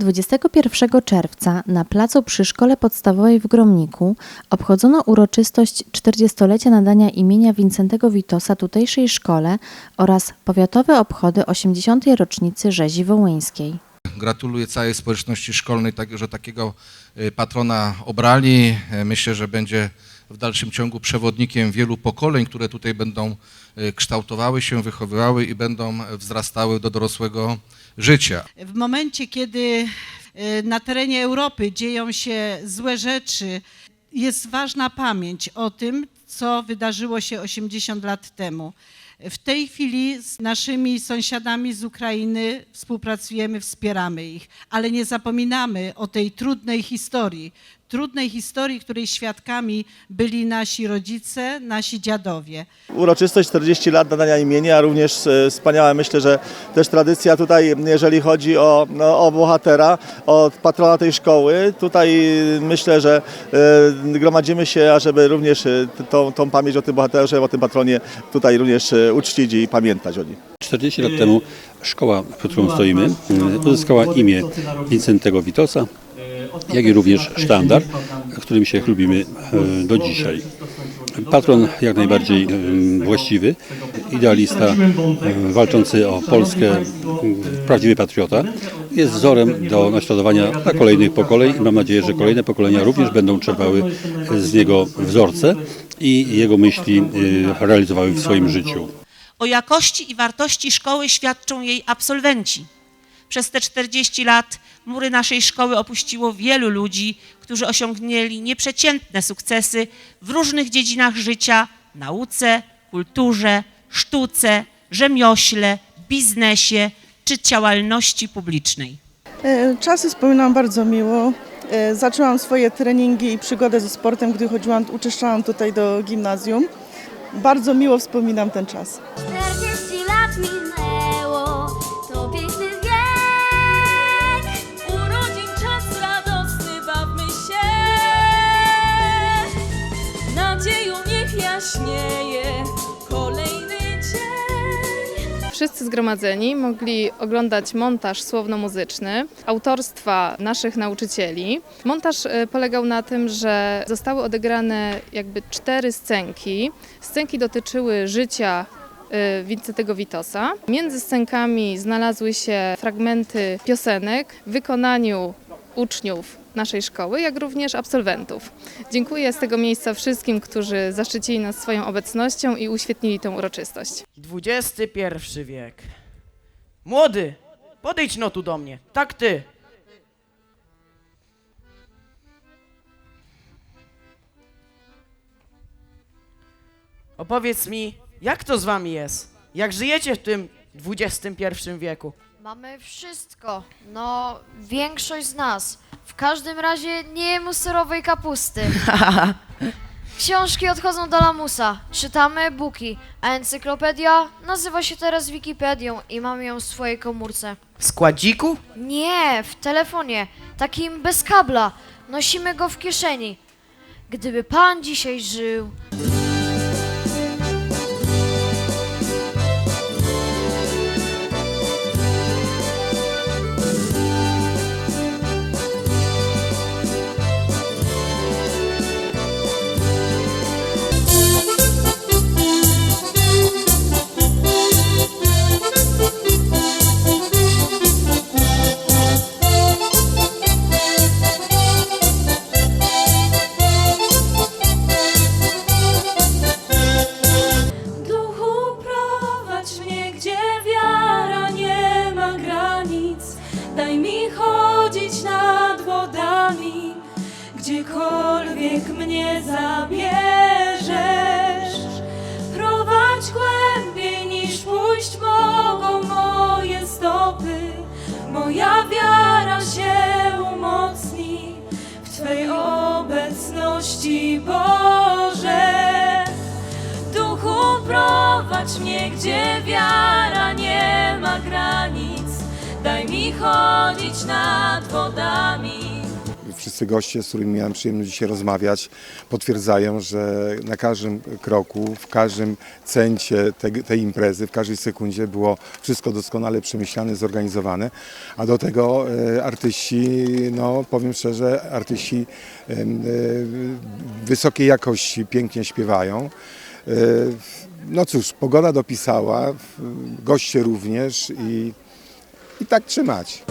21 czerwca na placu przy Szkole Podstawowej w Gromniku obchodzono uroczystość 40-lecia nadania imienia Wincentego Witosa tutejszej szkole oraz powiatowe obchody 80. rocznicy rzezi wołyńskiej. Gratuluję całej społeczności szkolnej, że takiego y, patrona obrali. E, Myślę, że będzie w dalszym ciągu przewodnikiem wielu pokoleń, które tutaj będą y, kształtowały się, wychowywały i będą wzrastały do dorosłego życia. W momencie, kiedy e, na terenie Europy dzieją się złe rzeczy, jest ważna pamięć o tym, co wydarzyło się 80 lat temu. W tej chwili z naszymi sąsiadami z Ukrainy współpracujemy, wspieramy ich, ale nie zapominamy o tej trudnej historii. Trudnej historii, której świadkami byli nasi rodzice, nasi dziadowie. Uroczystość 40 lat nadania imienia, a również e, wspaniała, myślę, że też tradycja tutaj, jeżeli chodzi o, no, o bohatera, o patrona tej szkoły. Tutaj e, myślę, że e, gromadzimy się, ażeby również tą, tą pamięć o tym bohaterze, o tym patronie tutaj również uczcić i pamiętać o nim. 40 lat temu szkoła, pod którą stoimy, y, uzyskała imię Wincentego Witosa, jak i również sztandar, którym się chlubimy y, do dzisiaj. Patron jak najbardziej właściwy, idealista, walczący o Polskę, y, prawdziwy patriota, jest wzorem do naśladowania dla kolejnych pokoleń i mam nadzieję, że kolejne pokolenia również będą czerpały z niego wzorce i jego myśli realizowały w swoim życiu. O jakości i wartości szkoły świadczą jej absolwenci. Przez te 40 lat mury naszej szkoły opuściło wielu ludzi, którzy osiągnęli nieprzeciętne sukcesy w różnych dziedzinach życia nauce, kulturze, sztuce, rzemiośle, biznesie czy działalności publicznej. E, Czasy wspominam bardzo miło. E, Zaczęłam swoje treningi i przygodę ze sportem, gdy chodziłam, uczęszczałam tutaj do gimnazjum. Bardzo miło wspominam ten czas. Wszyscy zgromadzeni mogli oglądać montaż słowno-muzyczny autorstwa naszych nauczycieli. Montaż e, polegał na tym, że zostały odegrane jakby cztery scenki. Scenki dotyczyły życia e, Wincentego Witosa. Między scenkami znalazły się fragmenty piosenek w wykonaniu uczniów naszej szkoły, jak również absolwentów. Dziękuję z tego miejsca wszystkim, którzy zaszczycili nas swoją obecnością i uświetnili tę uroczystość. XXI wiek. Młody, podejdź no tu do mnie. Tak ty. Opowiedz mi, jak to z wami jest? Jak żyjecie w tym XXI wieku? Mamy wszystko. No, większość z nas. W każdym razie nie jemy serowej kapusty. Książki odchodzą do lamusa. Czytamy e-booki, a encyklopedia nazywa się teraz Wikipedią i mamy ją w swojej komórce. W składziku? Nie, w telefonie, takim bez kabla. Nosimy go w kieszeni. Gdyby pan dzisiaj żył. Prowadź mnie, gdzie wiara nie ma granic. Daj mi chodzić nad wodami, gdziekolwiek mnie zabierzesz. Prowadź głębiej niż pójść mogą moje stopy. Moja wiara się umocni w Twej obecności, Boże. Mnie, gdzie wiara nie ma granic. Daj mi chodzić nad wodami. Wszyscy goście, z którymi miałem przyjemność dzisiaj rozmawiać, potwierdzają, że na każdym kroku, w każdym centie te, tej imprezy, w każdej sekundzie było wszystko doskonale przemyślane, zorganizowane, a do tego e, artyści, no powiem szczerze, artyści e, wysokiej jakości pięknie śpiewają. E, No cóż, pogoda dopisała, goście również i, i tak trzymać.